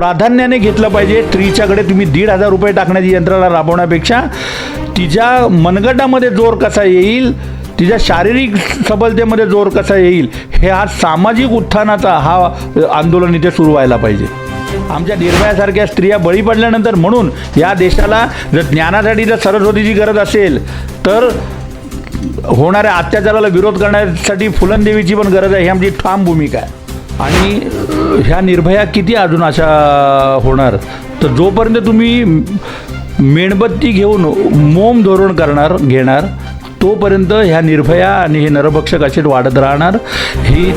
प्राधान्याने घेतलं पाहिजे. स्त्रीच्याकडे तुम्ही दीड हजार रुपये टाकण्याची यंत्रणा राबवण्यापेक्षा तिच्या मनगटामध्ये जोर कसा येईल तिच्या शारीरिक सबलतेमध्ये जोर कसा येईल हे हा सामाजिक उत्थानाचा हा आंदोलन इथे सुरू व्हायला पाहिजे. आमच्या निर्भयासारख्या स्त्रिया बळी पडल्यानंतर म्हणून या देशाला जर ज्ञानासाठी जर सरस्वतीची गरज असेल तर होणाऱ्या अत्याचाराला विरोध करण्यासाठी फुलनदेवीची पण गरज आहे ही आमची ठाम भूमिका आहे. आणि ह्या निर्भया किती अजून अशा होणार? तर जोपर्यंत तुम्ही मेणबत्ती घेऊन मोम धोरण करणार घेणार तोपर्यंत ह्या निर्भया आणि हे नरभक्षक असे वाढत राहणार ही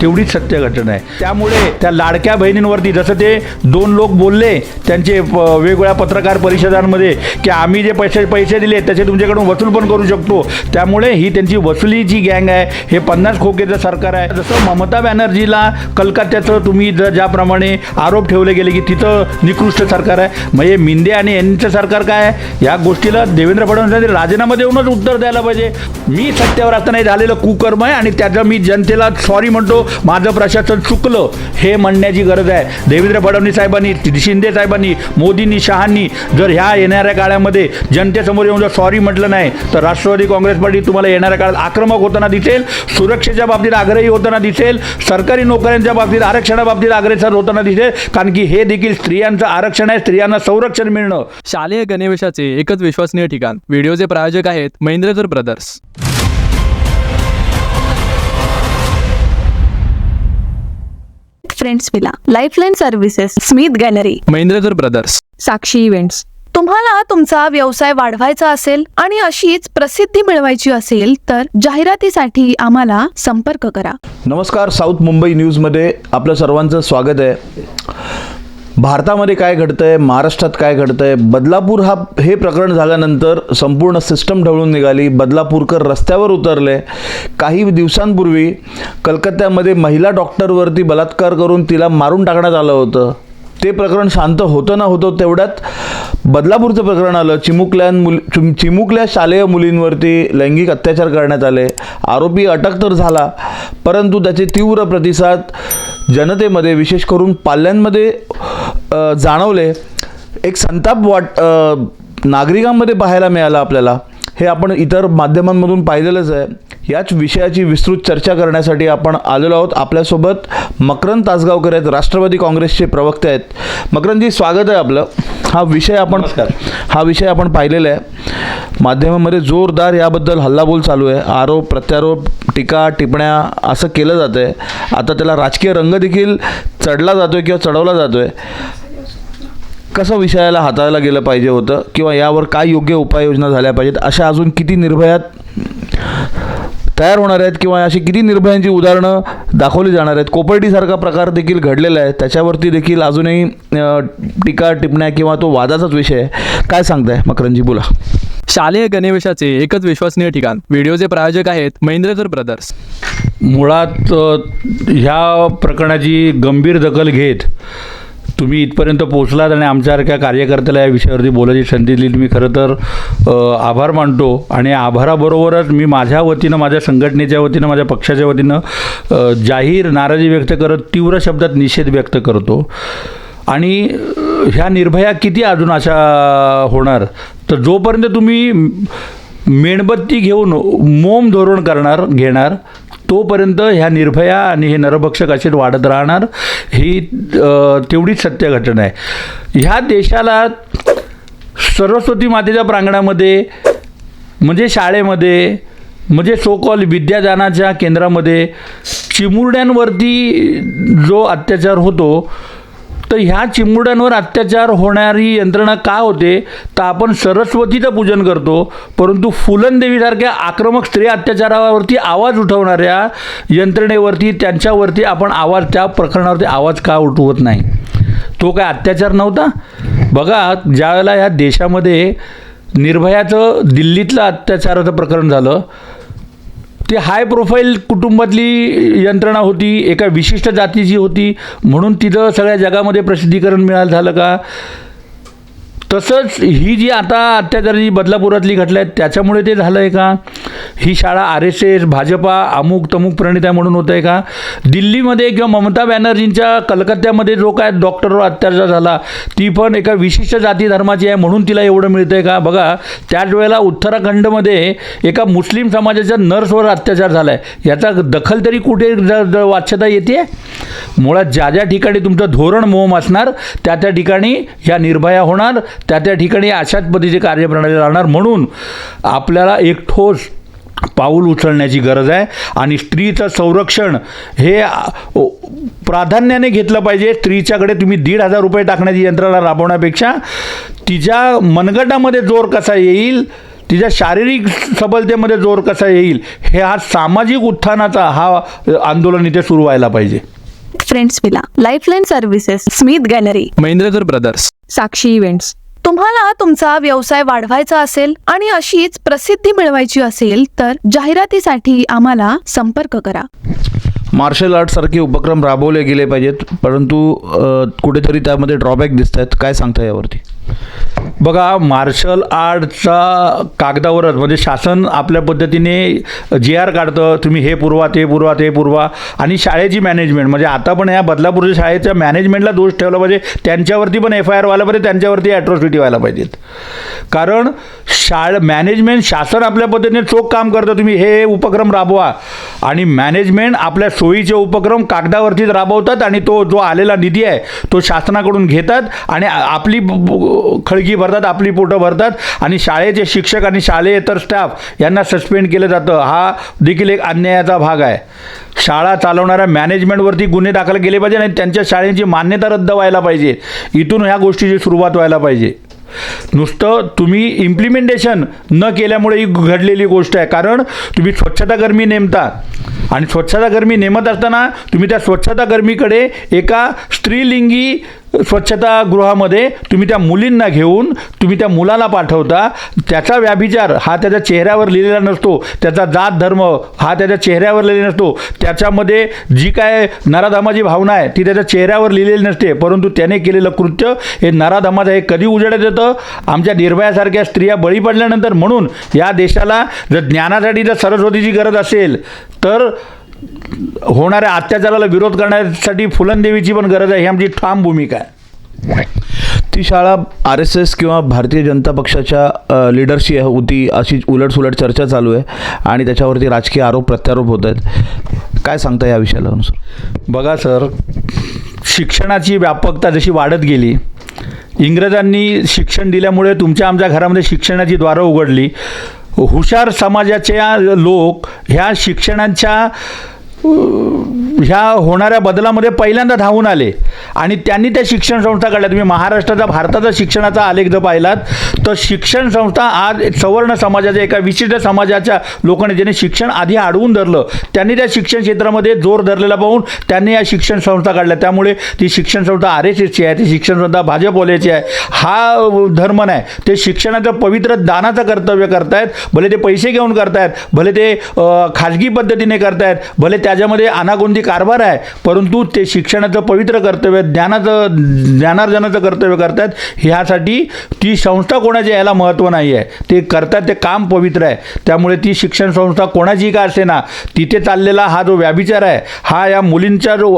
तेवढीच सत्य घटना आहे. त्यामुळे त्या लाडक्या बहिणींवरती जसं ते दोन लोक बोलले त्यांचे प- वेगवेगळ्या पत्रकार परिषदांमध्ये की आम्ही जे पैसे पैसे दिले त्याचे तुमच्याकडून वसूल पण करू शकतो. त्यामुळे ही त्यांची वसुलीची गँग आहे हे पन्नास खोकेचं सरकार आहे. जसं ममता बॅनर्जीला कलकत्त्याचं तुम्ही जर ज्याप्रमाणे आरोप ठेवले गेले की तिथं निकृष्ट सरकार आहे. म्हणजे मिंदे आणि यांचं सरकार काय आहे? या गोष्टीला देवेंद्र फडणवीस राजीनामा देऊनच उत्तर द्यायला पाहिजे. मी सत्तेवर असताना झालेलं कुकर्म आहे आणि त्याचं मी जनतेला सॉरी म्हणतो. माझं प्रशासन चुकलं हे म्हणण्याची गरज आहे. देवेंद्र फडणवीस साहेबांनी शिंदे साहेबांनी मोदींनी शहांनी जर ह्या येणाऱ्या काळामध्ये जनतेसमोर येऊन जर सॉरी म्हटलं नाही तर राष्ट्रवादी काँग्रेस पार्टी तुम्हाला येणाऱ्या काळात आक्रमक होताना दिसेल सुरक्षेच्या बाबतीत आग्रही होताना दिसेल सरकारी नोकऱ्यांच्या बाबतीत आरक्षणाबाबतीत अग्रेसर होताना दिसेल कारण की हे देखील स्त्रियांचं आरक्षण आहे स्त्रियांना संरक्षण मिळणं. शालेय गणवेशाचे एकच विश्वसनीय ठिकाण. व्हिडिओचे प्रायोजक आहेत Mahendrakar brothers. Friends villa lifeline services Smith gallery Mahendrakar brothers. Sakshi events तुम्हाला तुमचा व्यवसाय वाढवायचा असेल आणि अशीच प्रसिद्धी मिळवायची असेल तर जाहिरातीसाठी आम्हाला संपर्क करा. नमस्कार साऊथ मुंबई न्यूजमध्ये आपलं सर्वांचं स्वागत आहे. भारतामध्ये काय घडतं आहे महाराष्ट्रात काय घडतंय बदलापूर हा हे प्रकरण झाल्यानंतर संपूर्ण सिस्टम ढवळून निघाली. बदलापूरकर रस्त्यावर उतरले. काही दिवसांपूर्वी कलकत्त्यामध्ये महिला डॉक्टरवरती बलात्कार करून तिला मारून टाकण्यात आलं होतं. ते प्रकरण शांत होतं ना होतं तेवढ्यात बदलापूरचं प्रकरण आलं. चिमुकल्या मुल चिमुकल्या शालेय मुलींवरती लैंगिक अत्याचार करण्यात आले. आरोपी अटक तर झाला परंतु त्याचे तीव्र प्रतिसाद जनतेमध्ये विशेष करून पाल्यांमध्ये जाणवले. एक संताप वाट नागरिकांमध्ये पाहायला मिळाला आपल्याला. हे आपण इतर माध्यमांमधून पाहिलेलंच आहे. याच विषयाची विस्तृत चर्चा करण्यासाठी आपण आलेलो आहोत. आपल्यासोबत मकरंद तासगावकर आहेत राष्ट्रवादी काँग्रेसचे प्रवक्ते आहेत. मकरंदजी स्वागत आहे आपलं. हा विषय आपण. हा विषय आपण पाहिलेला आहे. माध्यमामध्ये जोरदार याबद्दल हल्लाबोल चालू आहे. आरोप प्रत्यारोप टीका टिप्पण्या असं केलं जातं आहे आता त्याला राजकीय रंग देखील चढला जातो आहे किंवा चढवला जातो आहे कसं विषयाला हाताळलं गेलं पाहिजे होतं? किंवा यावर काय योग्य उपाययोजना झाल्या पाहिजेत? अशा अजून किती निर्भयात तयार होणार आहेत किंवा अशी किती निर्भयांची उदाहरणं दाखवली जाणार आहेत. कोपर्टीसारखा प्रकार देखील घडलेला आहे. त्याच्यावरती देखील अजूनही टीका टिप्पण्या किंवा तो वादाचाच विषय आहे. काय सांगताय मकरंजी बोला. शालेय गणवेशाचे एकच विश्वसनीय ठिकाण. व्हिडिओचे प्रायोजक आहेत महेंद्रकर ब्रदर्स. मुळात ह्या प्रकरणाची गंभीर दखल घेत तुम्ही इथपर्यंत पोहोचलात आणि आमच्यासारख्या कार्यकर्त्याला या विषयावरती बोलायची संधी दिली. मी खरं तर आभार मानतो. आणि आभाराबरोबरच मी माझ्या वतीनं माझ्या संघटनेच्या वतीनं माझ्या पक्षाच्या वतीनं जाहीर नाराजी व्यक्त करत तीव्र शब्दात निषेध व्यक्त करतो. आणि ह्या निर्भया किती अजून अशा होणार? तर जोपर्यंत तुम्ही मेणबत्ती घेऊन मोम धोरण करणार घेणार तोपर्यंत ह्या निर्भया आणि हे नरभक्षक असे वाढत राहणार ही तेवढीच सत्य घटना आहे. ह्या देशाला सरस्वती मातेच्या प्रांगणामध्ये म्हणजे शाळेमध्ये म्हणजे सोकॉल विद्यादानाच्या केंद्रामध्ये चिमुरड्यांवरती जो अत्याचार होतो तर ह्या चिमुरड्यांवर अत्याचार होणारी यंत्रणा का होते? तर आपण सरस्वतीचं पूजन करतो परंतु फुलनदेवीसारख्या आक्रमक स्त्री अत्याचारावरती आवाज उठवणाऱ्या यंत्रणेवरती त्यांच्यावरती आपण आवाज त्या प्रकरणावरती आवाज का उठवत नाही? तो काय अत्याचार नव्हता? बघा ज्यावेळेला ह्या देशामध्ये निर्भयाचं दिल्लीतलं अत्याचाराचं प्रकरण झालं ते हाय प्रोफाईल कुटुंबातली यंत्रणा होती एका विशिष्ट जातीची होती. म्हणून तिथं सगळ्या जगामध्ये प्रसिद्धीकरण मिळालं झालं का? तसंच ही जी आता अत्याचार जी बदलापुरातली घटला आहे त्याच्यामुळे ते झालं आहे का? ही शाळा आर एस एस भाजपा अमुक तमुक प्रणित आहे म्हणून होत आहे का? दिल्लीमध्ये किंवा ममता बॅनर्जींच्या कलकत्त्यामध्ये जो काय डॉक्टरवर अत्याचार झाला ती पण एका विशिष्ट जाती धर्माची आहे म्हणून तिला एवढं मिळतं आहे का? बघा त्याच वेळेला उत्तराखंडमध्ये एका मुस्लिम समाजाच्या नर्सवर अत्याचार झाला आहे याचा दखल तरी कुठे वाच्यता येते मुळात ज्या ज्या ठिकाणी तुमचं धोरण मोम असणार त्या त्या ठिकाणी ह्या निर्भया होणार त्या त्या ठिकाणी अशाच पद्धतीची कार्यप्रणाली राहणार. म्हणून आपल्याला एक ठोस पाऊल उचलण्याची गरज आहे आणि स्त्रीचं संरक्षण हे प्राधान्याने घेतलं पाहिजे. स्त्रीच्याकडे तुम्ही दीड हजार रुपये टाकण्याची यंत्रणा राबवण्यापेक्षा तिच्या मनगटामध्ये जोर कसा येईल तिच्या शारीरिक सबलतेमध्ये जोर कसा येईल हे हा सामाजिक उत्थानाचा हा आंदोलन इथे सुरू व्हायला पाहिजे. Friends villa lifeline services Smith gallery Mahendrakar brothers Sakshi events तुम्हाला तुमचा व्यवसाय वाढवायचा असेल आणि अशीच प्रसिद्धी मिळवायची असेल तर जाहिरातीसाठी आम्हाला संपर्क करा. मार्शल आर्ट सारखे उपक्रम राबवले गेले पाहिजेत परंतु कुठेतरी त्यामध्ये ड्रॉबॅक दिसत आहेत काय सांगता यावरती? बघा मार्शल आर्टचा कागदावरच म्हणजे शासन आपल्या पद्धतीने जी आर काढतं तुम्ही हे पुरवा ते पुरवा ते पुरवा. आणि शाळेची मॅनेजमेंट म्हणजे आता पण या बदलापूरच्या शाळेच्या मॅनेजमेंटला दोष ठेवला पाहिजे. त्यांच्यावरती पण एफ आय आर व्हायला पाहिजे त्यांच्यावरती ॲट्रॉसिटी व्हायला पाहिजेत. कारण शाळ मॅनेजमेंट शासन आपल्या पद्धतीने चोख काम करतं. तुम्ही हे उपक्रम राबवा. आणि मॅनेजमेंट आपल्या सोयीचे उपक्रम कागदावरतीच राबवतात आणि तो जो आलेला निधी आहे तो शासनाकडून घेतात आणि आपली खळगी भरतात आपली पोटं भरतात आणि शाळेचे शिक्षक आणि शालेयतर स्टाफ यांना सस्पेंड केलं जातं. हा देखील एक अन्यायाचा भाग आहे. शाळा चालवणाऱ्या मॅनेजमेंटवरती गुन्हे दाखल केले पाहिजे आणि त्यांच्या शाळेची मान्यता रद्द व्हायला पाहिजे. इथून ह्या गोष्टीची सुरुवात व्हायला पाहिजे. नुसतं तुम्ही इम्प्लिमेंटेशन न केल्यामुळे ही घडलेली गोष्ट आहे. कारण तुम्ही स्वच्छताकर्मी नेमता. आणि स्वच्छताकर्मी नेमत असताना तुम्ही त्या स्वच्छताकर्मीकडे एका स्त्रीलिंगी स्वच्छतागृहामध्ये तुम्ही त्या मुलींना घेऊन तुम्ही त्या मुलाला पाठवता त्याचा व्याभिचार हा त्याच्या चेहऱ्यावर लिहिलेला नसतो त्याचा जात धर्म हा त्याच्या चेहऱ्यावर लिहिलेला नसतो त्याच्यामध्ये जी काय नराधमाची भावना आहे ती त्याच्या चेहऱ्यावर लिहिलेली नसते परंतु त्याने केलेलं कृत्य हे नराधमाचं हे कधी उजेडात येतं? आमच्या निर्भयासारख्या स्त्रिया बळी पडल्यानंतर म्हणून या देशाला जर ज्ञानासाठी जर सरस्वतीची गरज असेल तर होणाऱ्या अत्याचाराला विरोध करण्यासाठी फुलनदेवीची पण गरज आहे. ही आमची ठाम भूमिका आहे. ती शाळा आर एस एस किंवा भारतीय जनता पक्षाच्या लिडरशी होती. अशी उलटसुलट चर्चा चालू आहे आणि त्याच्यावरती राजकीय आरोप प्रत्यारोप होत आहेत. काय सांगता या विषयाला अनुसार बघा सर शिक्षणाची व्यापकता जशी वाढत गेली इंग्रजांनी शिक्षण दिल्यामुळे तुमच्या आमच्या घरामध्ये शिक्षणाची द्वारं उघडली हुशार समाजाच्या लोक ह्या शिक्षणाच्या ह्या होणाऱ्या बदलामध्ये पहिल्यांदा धावून आले. आणि त्यांनी त्या शिक्षण संस्था काढल्या. तुम्ही महाराष्ट्राचा भारताचा शिक्षणाचा आलेख जर पाहिलात तर शिक्षण संस्था आज सवर्ण समाजाच्या एका विशिष्ट समाजाच्या लोकांनी ज्यांनी शिक्षण आधी अडवून धरलं त्यांनी त्या शिक्षण क्षेत्रामध्ये जोर धरलेला पाहून त्यांनी या शिक्षण संस्था काढल्या. त्यामुळे ती शिक्षण संस्था आर एस एसची आहे ती शिक्षण संस्था भाजपवाल्याची आहे. हा धर्म नाही. ते शिक्षणाचं पवित्र दानाचं कर्तव्य करतायत. भले ते पैसे घेऊन करतायत भले ते खाजगी पद्धतीने करतायत भले त्याच्यामध्ये अनागोंदी कारभार आहे परंतु ते शिक्षणाचं पवित्र कर्तव्य कर्तव्य ज्ञानाचं ज्ञानार्जनाचं कर्तव्य करतात. ह्यासाठी ती संस्था कोणाची याला महत्त्व नाही आहे ते करतात ते काम पवित्र आहे. त्यामुळे ती शिक्षण संस्था कोणाची का असे ना तिथे चाललेला हा जो व्याभिचार आहे हा या मुलींच्या जो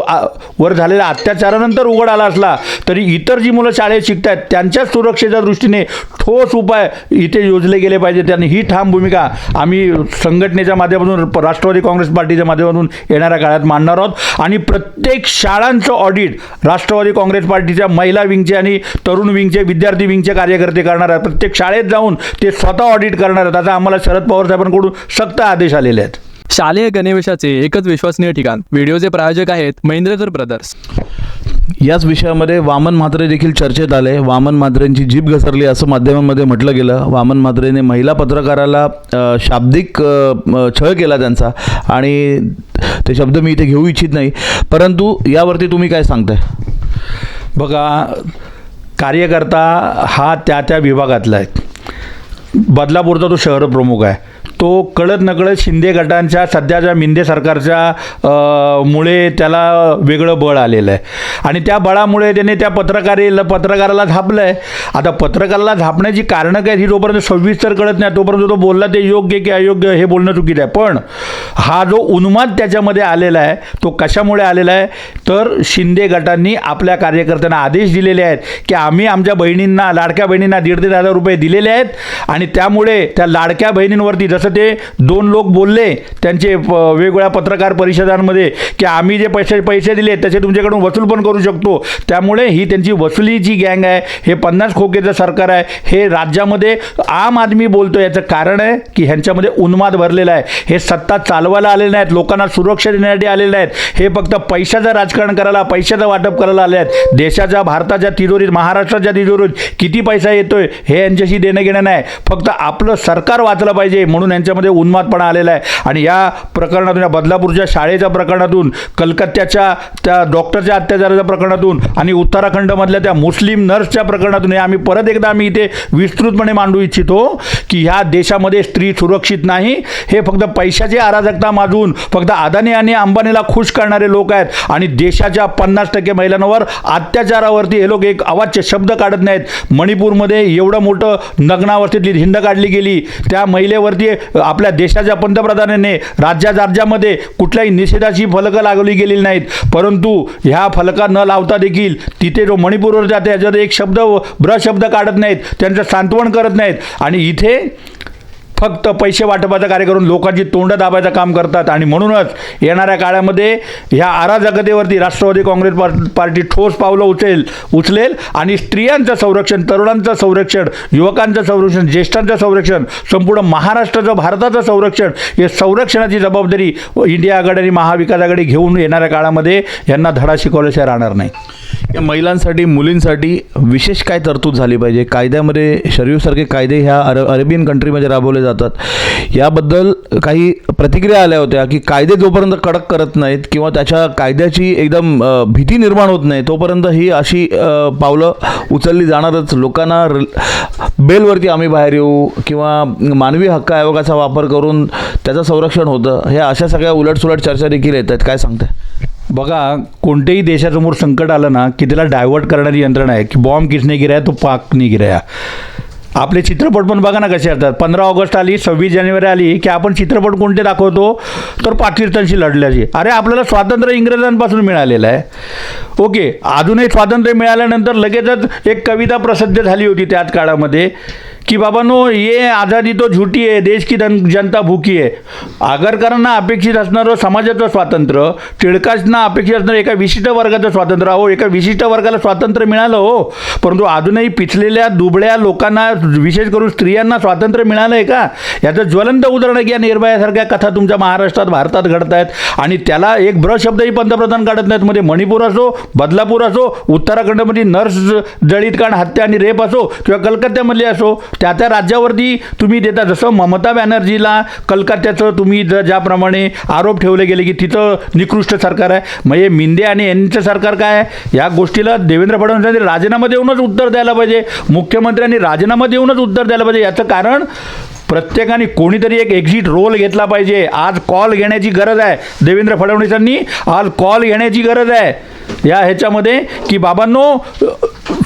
वर झालेला अत्याचारानंतर उघड आला असला तरी इतर जी मुलं शाळेत शिकतात त्यांच्या सुरक्षेच्या दृष्टीने ठोस उपाय इथे योजले गेले पाहिजे त्यांनी ही ठाम भूमिका आम्ही संघटनेच्या माध्यमातून राष्ट्रवादी काँग्रेस पार्टीच्या माध्यमातून येणाऱ्या काळात मांडणार आहोत. आणि प्रत्येक शाळांचं ऑडिट राष्ट्रवादी काँग्रेस पार्टीच्या महिला विंगचे आणि तरुण विंगचे विद्यार्थी विंगचे कार्यकर्ते करणार आहेत. प्रत्येक शाळेत जाऊन ते स्वतः ऑडिट करणार आहेत. आता आम्हाला शरद पवार साहेबांकडून सक्त आदेश आलेले आहेत. शालेय गणवेशाचे एकच विश्वसनीय ठिकाण. व्हिडिओचे प्रायोजक आहेत महेंद्रकर ब्रदर्स याच विषयामध्ये वामन म्हात्रे देखील चर्चेत आले. वामन म्हात्रेंची जीभ घसरली असं माध्यमांमध्ये म्हटलं गेलं. वामन म्हात्रेने महिला पत्रकाराला शाब्दिक छळ केला त्यांचा. आणि ते शब्द मी इथे घेऊ इच्छित नाही. परंतु यावरती तुम्ही काय सांगताय? बघा कार्यकर्ता हा त्या त्या विभागातला आहे. बदलापूरचा तो शहर प्रमुख आहे. तो कळत नकळत शिंदे गटांच्या सध्याच्या मिंदे सरकारच्या मुळे त्याला वेगळं बळ आलेलं आहे. आणि त्या बळामुळे त्याने त्या पत्रकारेला पत्रकाराला झापलं आहे आता पत्रकाराला झापण्याची कारणं काय? ही जोपर्यंत सविस्तर कळत नाही तोपर्यंत तो बोलला ते योग्य की अयोग्य हे बोलणं चुकीचं आहे. पण हा जो उन्माद त्याच्यामध्ये आलेला आहे तो कशामुळे आलेला आहे? तर शिंदे गटांनी आपल्या कार्यकर्त्यांना आदेश दिलेले आहेत की आम्ही आमच्या बहिणींना लाडक्या बहिणींना दीड दीड हजार रुपये दिलेले आहेत आणि त्यामुळे त्या लाडक्या बहिणींवरती जसं ते दोन लोक बोलले त्यांचे वेगवेगळ्या पत्रकार परिषदांमध्ये की आम्ही जे पैसे पैसे दिले त्याचे तुमच्याकडून वसूल पण करू शकतो. त्यामुळे ही त्यांची वसुलीची गँग आहे हे पन्नास खोकेचं सरकार आहे हे राज्यामध्ये आम आदमी बोलतो याचं कारण आहे की ह्यांच्यामध्ये उन्माद भरलेला आहे. हे सत्ता चालवायला आलेले नाहीत लोकांना सुरक्षा देण्यासाठी आलेले आहेत हे फक्त पैशाचं राजकारण करायला पैशाचं वाटप करायला आले आहेत. देशाच्या भारताच्या तिजोरीत महाराष्ट्राच्या तिजोरीत किती पैसा येतोय हे यांच्याशी देणं घेणं नाही. फक्त आपलं सरकार वाचलं पाहिजे म्हणून यांच्यामध्ये उन्मादपणा आलेला आहे. आणि या प्रकरणातून या बदलापूरच्या शाळेच्या प्रकरणातून कलकत्त्याच्या त्या डॉक्टरच्या अत्याचाराच्या प्रकरणातून आणि उत्तराखंडमधल्या त्या मुस्लिम नर्सच्या प्रकरणातून हे आम्ही परत एकदा आम्ही इथे विस्तृतपणे मांडू इच्छितो की ह्या देशामध्ये स्त्री सुरक्षित नाही. हे फक्त पैशाची अराजकता माजून फक्त अदानी आणि अंबानीला खुश करणारे लोक आहेत. आणि देशाच्या पन्नास टक्के महिलांवर अत्याचारावरती हे लोक एक अवाच्य शब्द काढत नाहीत. मणिपूरमध्ये एवढं मोठं नग्नावस्थेतली हिंड काढली गेली. त्या महिलेवरती आपल्या देशाच्या पंतप्रधानाने राज्या राज्यामध्ये कुठल्याही निषेधाची फलकं लागवली गेलेली नाहीत. परंतु ह्या फलका न लावता देखील तिथे जो मणिपूरवर जाते त्याच्यात एक शब्द ब्र शब्द काढत नाहीत. त्यांचं सांत्वन करत नाहीत. आणि इथे फक्त पैसे वाटपाचं कार्य करून लोकांची तोंड दाबायचं काम करतात. आणि म्हणूनच येणाऱ्या काळामध्ये ह्या अराजकतेवरती राष्ट्रवादी काँग्रेस पार- पार्टी ठोस पावलं उचलेल उचलेल. आणि स्त्रियांचं संरक्षण तरुणांचं संरक्षण युवकांचं संरक्षण ज्येष्ठांचं संरक्षण संपूर्ण महाराष्ट्राचं भारताचं संरक्षण हे संरक्षणाची जबाबदारी इंडिया आघाडी आणि महाविकास आघाडी घेऊन येणाऱ्या काळामध्ये यांना धडा शिकवल्याशिवाय राहणार नाही. या महिलांसाठी मुलींसाठी विशेष काय तरतूद झाली पाहिजे? कायद्यामध्ये शरीरसारखे कायदे ह्या अर अरेबियन कंट्रीमध्ये राबवले जातात. याबद्दल काही प्रतिक्रिया आल्या होत्या की कायदे जोपर्यंत कडक करत नाहीत किंवा त्याच्या कायद्याची एकदम भीती निर्माण होत नाही तोपर्यंत ही अशी पावलं उचलली जाणारच. लोकांना बेलवरती आम्ही बाहेर येऊ किंवा मानवी हक्क आयोगाचा वापर करून त्याचं संरक्षण होतं. हे अशा सगळ्या उलटसुलट चर्चा देखील येत आहेत. काय सांगताय? बघा कोणत्याही देशासमोर संकट आलं ना की त्याला डायव्हर्ट करणारी यंत्रणा आहे की बॉम्ब किसने गिराया तो पाकने गिराया. आपले चित्रपट पण बघा ना कसे असतात पंधरा ऑगस्ट आली सव्वीस जानेवारी आली की आपण चित्रपट कोणते दाखवतो तर पाकिस्तानशी लढल्याचे. अरे आपल्याला स्वातंत्र्य इंग्रजांपासून मिळालेलं आहे. ओके अजूनही स्वातंत्र्य मिळाल्यानंतर लगेचच एक कविता प्रसिद्ध झाली होती त्याच काळामध्ये. की बाबांनो ये आझादी तो झुटी आहे देश की जनता भुकी आहे आगरकरांना अपेक्षित असणारं समाजाचं स्वातंत्र्य टिळकांना अपेक्षित असणारं एका विशिष्ट वर्गाचं स्वातंत्र्य. हो एका विशिष्ट वर्गाला स्वातंत्र्य मिळालं हो. परंतु अजूनही पिचलेल्या दुबळ्या लोकांना विशेष करून स्त्रियांना स्वातंत्र्य मिळालं आहे का? याचं ज्वलंत उदाहरण आहे की या निर्भयासारख्या कथा तुमच्या महाराष्ट्रात भारतात घडत आहेत आणि त्याला एक ब्र शब्दही पंतप्रधान काढत नाहीत. म्हणजे मणिपूर असो बदलापूर असो उत्तराखंडमध्ये नर्स जळीतकांड हत्या आणि रेप असो किंवा कलकत्त्यामधली असो त्या त्या राज्यावरती तुम्ही देता. जसं ममता बॅनर्जीला कलकत्त्याचं तुम्ही ज ज्याप्रमाणे आरोप ठेवले गेले की तिथं निकृष्ट सरकार आहे. म्हणजे मिंदे आणि यांचं सरकार काय आहे? या गोष्टीला देवेंद्र फडणवीसांनी राजीनामा देऊनच उत्तर द्यायला पाहिजे. मुख्यमंत्र्यांनी राजीनामा देऊनच उत्तर द्यायला पाहिजे. याचं कारण प्रत्येकाने कोणीतरी एक एक्झिट रोल घेतला पाहिजे. आज कॉल घेण्याची गरज आहे. देवेंद्र फडणवीसांनी आज कॉल घेण्याची गरज आहे. या ह्याच्यामध्ये की बाबांनो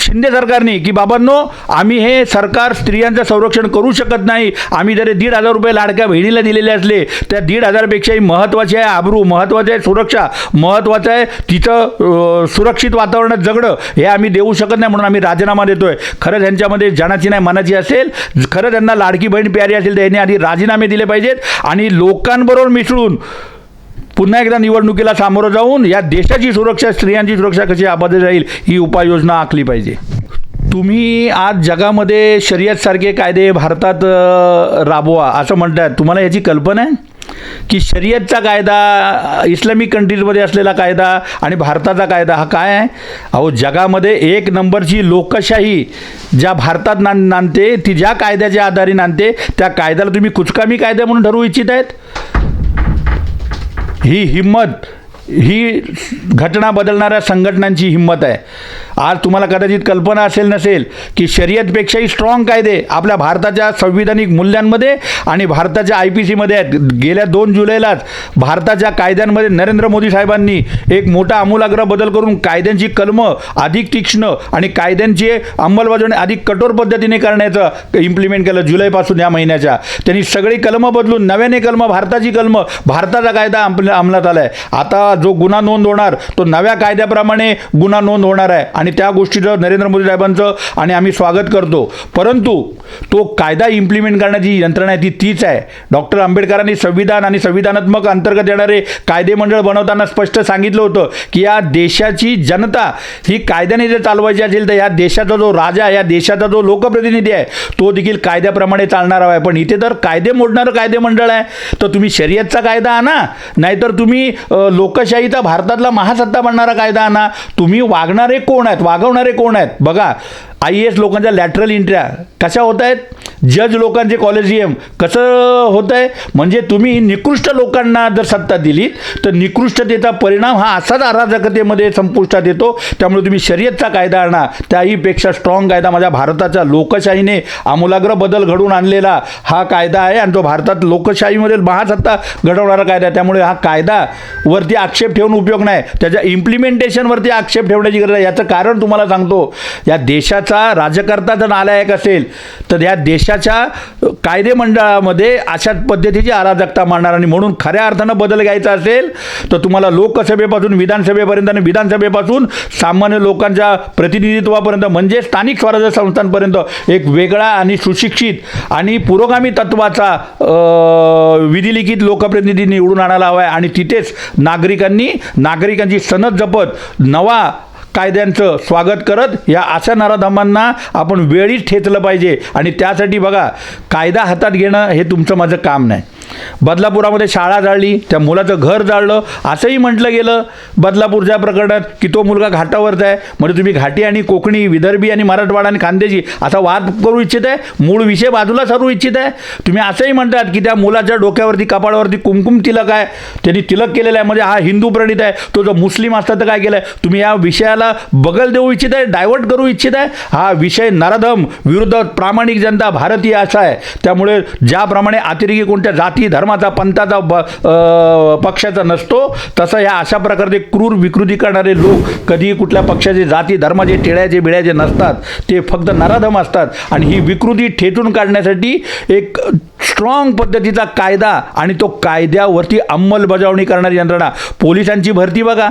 शिंदे सरकारने की बाबांनो आम्ही हे सरकार स्त्रियांचं संरक्षण करू शकत नाही. आम्ही जरी दीड हजार रुपये लाडक्या बहिणीला दिलेले असले त्या दीड हजारपेक्षाही महत्त्वाचे आहे आबरू महत्त्वाचे आहे सुरक्षा महत्त्वाचं आहे तिथं सुरक्षित वातावरणात जगणं हे आम्ही देऊ शकत नाही म्हणून आम्ही राजीनामा देतोय. खरंच ह्यांच्यामध्ये जनाची नाही मनाची असेल. खरं त्यांना लाडकी बहीण प्यारी असेल तर यांनी आधी राजीनामे दिले पाहिजेत आणि लोकांबरोबर मिसळून पुन्हा एकदा निवडणुकीला सामोरं जाऊन या देशाची सुरक्षा स्त्रियांची सुरक्षा कशी आबादी राहील ही उपाययोजना आखली पाहिजे. तुम्ही आज जगामध्ये शर्यतसारखे कायदे भारतात राबवा असं म्हणतात तुम्हाला याची कल्पना आहे? की शर्यतचा कायदा इस्लामिक कंट्रीजमध्ये असलेला कायदा आणि भारताचा कायदा हा काय आहे? अहो जगामध्ये एक नंबरची लोकशाही ज्या भारतात ना नांदते ती ज्या कायद्याच्या आधारे नांदते त्या कायद्याला तुम्ही कुचकामी कायदा म्हणून ठरवू इच्छित आहेत? ही हिंमत ही घटना बदलणाऱ्या संघटनांची हिंमत आहे. आज तुम्हाला कदाचित कल्पना असेल नसेल की शर्यतपेक्षाही स्ट्रॉंग कायदे आपल्या भारताच्या संविधानिक मूल्यांमध्ये आणि भारताच्या आय पी सीमध्ये आहेत. गेल्या दोन जुलैलाच भारताच्या कायद्यांमध्ये नरेंद्र मोदी साहेबांनी एक मोठा आमूलाग्र बदल करून कायद्यांची कलमं अधिक तीक्ष्ण आणि कायद्यांची अंमलबजावणी अधिक कठोर पद्धतीने करण्याचं इम्प्लिमेंट केलं जुलैपासून या महिन्याच्या. त्यांनी सगळी कलमं बदलून नव्याने कलमं भारताची कलमं भारताचा कायदा अंमलात आला आहे आता जो गुन्हा नोंद होणार तो नव्या कायद्याप्रमाणे गुन्हा नोंद होणार आहे आणि त्या गोष्टीचं नरेंद्र मोदी साहेबांचं आणि आम्ही स्वागत करतो. परंतु तो कायदा इम्प्लिमेंट करण्याची यंत्रणा आहे ती तीच आहे. डॉक्टर आंबेडकरांनी संविधान आणि संविधानात्मक अंतर्गत येणारे कायदे मंडळ बनवताना स्पष्ट सांगितलं होतं की या देशाची जनता ही कायद्याने जर चालवायची असेल तर या देशाचा जो राजा या देशाचा जो लोकप्रतिनिधी आहे तो देखील कायद्याप्रमाणे चालणारा आहे. पण इथे तर कायदे मोडणारं कायदे मंडळ आहे. तर तुम्ही शर्यतचा कायदा आणा. नाहीतर तुम्ही लोकशाहीचा भारतातला महासत्ता बनणारा कायदा आणा. तुम्ही वागणारे कोण आहे? आहेत वागवणारे कोण आहेत? बघा आय एस लोकांच्या लॅटरल इंट्र्या कशा होत आहेत जज लोकांचे कॉलेजियम कसं होत आहे म्हणजे तुम्ही निकृष्ट लोकांना जर सत्ता दिली तर निकृष्टतेचा परिणाम हा असाच अराजकतेमध्ये संपुष्टात येतो. त्यामुळे तुम्ही शर्यतचा कायदा आणा. त्याहीपेक्षा स्ट्रॉंग कायदा माझ्या भारताच्या लोकशाहीने आमूलाग्र बदल घडवून आणलेला हा कायदा आहे. आणि तो भारतात लोकशाहीमध्ये महासत्ता घडवणारा कायदा आहे. त्यामुळे हा कायदा वरती आक्षेप ठेवून उपयोग नाही. त्याच्या इम्प्लिमेंटेशनवरती आक्षेप ठेवण्याची गरज आहे. याचं कारण तुम्हाला सांगतो. या देशाचा राजकर्ता जर नालायक असेल तर या देशाच्या कायदेमंडळामध्ये अशा पद्धतीची अराजकता मांडणार. आणि म्हणून खऱ्या अर्थानं बदल घ्यायचा असेल तर तुम्हाला लोकसभेपासून विधानसभेपर्यंत आणि विधानसभेपासून सामान्य लोकांच्या प्रतिनिधित्वापर्यंत म्हणजे स्थानिक स्वराज्य संस्थांपर्यंत एक वेगळा आणि सुशिक्षित आणि पुरोगामी तत्वाचा विधिलिखित लोकप्रतिनिधी निवडून आणायला हवा आहे आणि तिथेच नागरिकांनी नागरिकांची सनद जपत नवा कायद्यांचं स्वागत करत या अशा नराधमांना आपण वेळीच ठेचलं पाहिजे. आणि त्यासाठी बघा कायदा हातात घेणं हे तुमचं माझं काम नाही. बदलापुरामध्ये शाळा जाळली त्या मुलाचं घर जाळलं असंही म्हटलं गेलं बदलापूरच्या प्रकरणात की तो मुलगा घाटावरच आहे. म्हणजे तुम्ही घाटी आणि कोकणी विदर्भी आणि मराठवाडा आणि खानदेशी असा वाद करू इच्छित आहे. मूळ विषय बाजूला सरू इच्छित आहे. तुम्ही असंही म्हणतात की त्या मुलाच्या डोक्यावरती कपाळावरती कुमकुम तिलक आहे. त्यांनी तिलक केलेलं आहे. म्हणजे हा हिंदू प्रणित आहे. तो जो मुस्लिम असता तर काय केलं आहे तुम्ही या विषयाला बगल देऊ इच्छित आहे डायव्हर्ट करू इच्छित आहे. हा विषय नराधम विरुद्ध प्रामाणिक जनता भारतीय असा आहे. त्यामुळे ज्याप्रमाणे अतिरेकी कोणत्या जाती धर्माचा पंथाचा ब पक्षाचा नसतो तसं ह्या अशा प्रकारचे क्रूर विकृती करणारे लोक कधीही कुठल्या पक्षाचे जाती धर्माचे टिळ्याचे बिळ्याचे नसतात ते फक्त नराधम असतात. आणि ही विकृती ठेचून काढण्यासाठी एक स्ट्रॉंग पद्धतीचा कायदा आणि तो कायद्यावरती अंमलबजावणी करणारी यंत्रणा. पोलिसांची भरती बघा.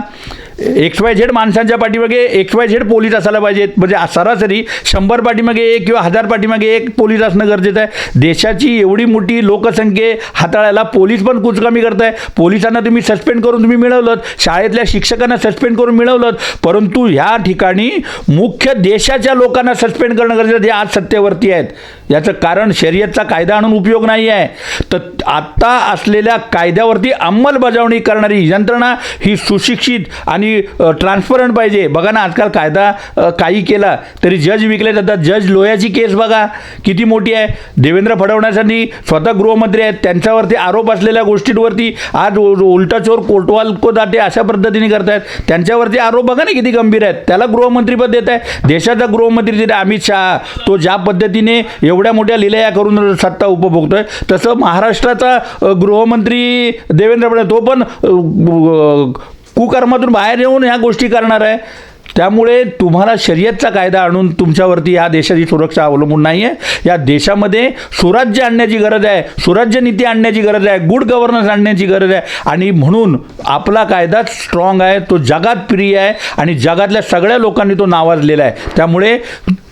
एक्स वाय झेड माणसांच्या पाठीमागे एक्स वाय झेड पोलीस असायला पाहिजेत. म्हणजे सरासरी शंभर पाठीमागे एक किंवा हजार पाठीमागे एक पोलीस असणं गरजेचं आहे. देशाची एवढी मोठी लोकसंख्ये हाताळायला पोलीस पण कुचकामी आहे पोलिसांना तुम्ही सस्पेंड करून तुम्ही मिळवलं शाळेतल्या शिक्षकांना सस्पेंड करून मिळवलं परंतु ह्या ठिकाणी मुख्य देशाच्या लोकांना सस्पेंड करणं गरजेचं आहे, जे आज सत्तेवरती आहेत. याचं कारण शर्यतचा कायदा आणून उपयोग नाही आहे. तर आत्ता असलेल्या कायद्यावरती अंमलबजावणी करणारी यंत्रणा ही सुशिक्षित आणि ट्रान्सपरंट पाहिजे. बघा ना आजकाल कायदा काही केला तरी जज विकले जातात. जज लोह्याची केस बघा. किती मोठी आहे. देवेंद्र फडणवीसांनी स्वतः गृहमंत्री आहेत. त्यांच्यावरती आरोप असलेल्या गोष्टींवरती आज उलटा चोर कोटवाल को जाते अशा पद्धतीने करतायत. त्यांच्यावरती आरोप बघा ना किती गंभीर आहेत. त्याला गृहमंत्रीपद देत आहे देशाचा गृहमंत्री अमित शहा तो ज्या पद्धतीने एवढ्या मोठ्या लिलया करून सत्ता उपभोगतोय तसं महाराष्ट्राचा गृहमंत्री देवेंद्र फडणवीस तो पण कुकर्मातून बाहेर येऊन ह्या गोष्टी करणार आहे. त्यामुळे तुम्हाला शर्यतचा कायदा आणून तुमच्यावरती या देशाची सुरक्षा अवलंबून नाही आहे या देशामध्ये स्वराज्य आणण्याची गरज आहे सुराज्य नीती आणण्याची गरज आहे गुड गव्हर्नन्स आणण्याची गरज आहे. आणि म्हणून आपला कायदा स्ट्रॉंग आहे तो जगात प्रिय आहे आणि जगातल्या सगळ्या लोकांनी तो नावाजलेला आहे. त्यामुळे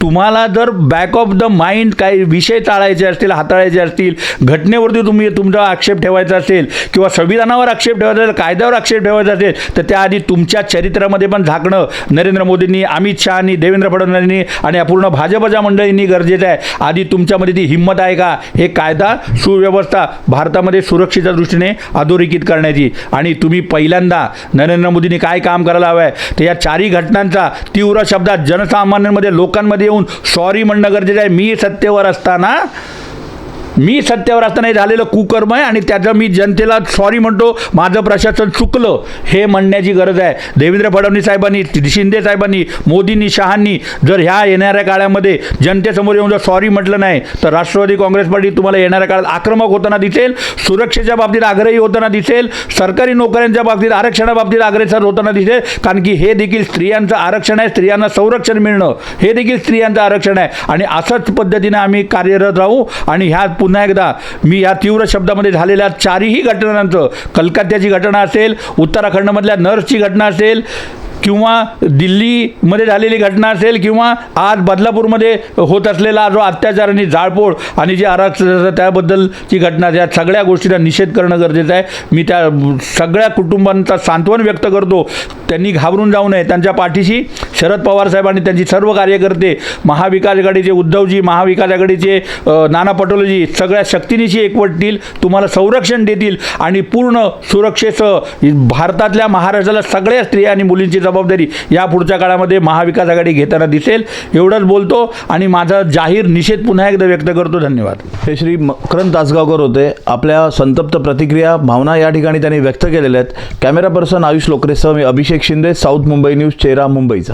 तुम्हाला जर बॅक ऑफ द माइंड काही विषय टाळायचे असतील हाताळायचे असतील घटनेवरती तुम्ही तुमचा आक्षेप ठेवायचा असेल किंवा संविधानावर आक्षेप ठेवायचा असेल कायद्यावर आक्षेप ठेवायचा असेल तर त्याआधी तुमच्या चरित्रामध्ये पण झाकणं. नरेंद्र मोदींनी अमित शहानी देवेंद्र फडणवीसांनी आणि अपूर्ण भाजपच्या मंडळींनी गरजेचं आहे. आधी तुमच्यामध्ये ती हिंमत आहे का? हे कायदा सुव्यवस्था भारतामध्ये सुरक्षेच्या दृष्टीने अधोरेखित करण्याची. आणि तुम्ही पहिल्यांदा नरेंद्र मोदींनी काय काम करायला हवं आहे तर या चारही घटनांचा तीव्र शब्दात जनसामान्यांमध्ये लोकांमध्ये येऊन सॉरी म्हणणं गरजेचं आहे. मी सत्तेवर असताना मी सत्तेवर असतानाही झालेलं कुकर्म आहे आणि त्याचं मी जनतेला सॉरी म्हणतो. माझं प्रशासन चुकलं. हे म्हणण्याची गरज आहे. देवेंद्र फडणवीस साहेबांनी शिंदे साहेबांनी मोदींनी शहांनी जर ह्या येणाऱ्या काळामध्ये जनतेसमोर येऊन जर सॉरी म्हटलं नाही तर राष्ट्रवादी काँग्रेस पार्टी तुम्हाला येणाऱ्या काळात आक्रमक होताना दिसेल सुरक्षेच्या बाबतीत आग्रही होताना दिसेल सरकारी नोकऱ्यांच्या बाबतीत आरक्षणाबाबतीत अग्रेसर होताना दिसेल कारण की हे देखील स्त्रियांचं आरक्षण आहे स्त्रियांना संरक्षण मिळणं. हे देखील स्त्रियांचं आरक्षण आहे. आणि असंच पद्धतीने आम्ही कार्यरत राहू आणि ह्या पुन्हा एकदा मी या तीव्र शब्दामध्ये झालेल्या चारही घटनांचं कलकत्त्याची घटना असेल उत्तराखंडमधल्या नर्सची घटना असेल किंवा दिल्लीमध्ये झालेली घटना असेल किंवा आज बदलापूरमध्ये होत असलेला जो अत्याचार आणि जाळपोळ आणि जे आरक्षण त्याबद्दलची घटना या सगळ्या गोष्टीचा निषेध करणं गरजेचं आहे. मी त्या सगळ्या कुटुंबांचा सांत्वन व्यक्त करतो. त्यांनी घाबरून जाऊ नये. त्यांच्या पाठीशी शरद पवार साहेब आणि त्यांची सर्व कार्यकर्ते महाविकास आघाडीचे उद्धवजी महाविकास आघाडीचे नाना पटोलेजी सगळ्या शक्तीनिशी एकवटतील तुम्हाला संरक्षण देतील आणि पूर्ण सुरक्षेसह भारतातल्या महाराष्ट्राला सगळ्या स्त्रिया आणि मुलींची जबाबदारी या पुढच्या काळामध्ये महाविकास आघाडी घेताना दिसेल. एवढंच बोलतो आणि माझा जाहीर निषेध पुन्हा एकदा व्यक्त करतो. धन्यवाद. हे श्री मकरंद तासगावकर होते. आपल्या संतप्त प्रतिक्रिया भावना या ठिकाणी त्यांनी व्यक्त केलेल्या आहेत. कॅमेरा पर्सन आयुष लोकरेसह मी अभिषेक शिंदे साऊथ मुंबई न्यूज चेहरा मुंबईचा.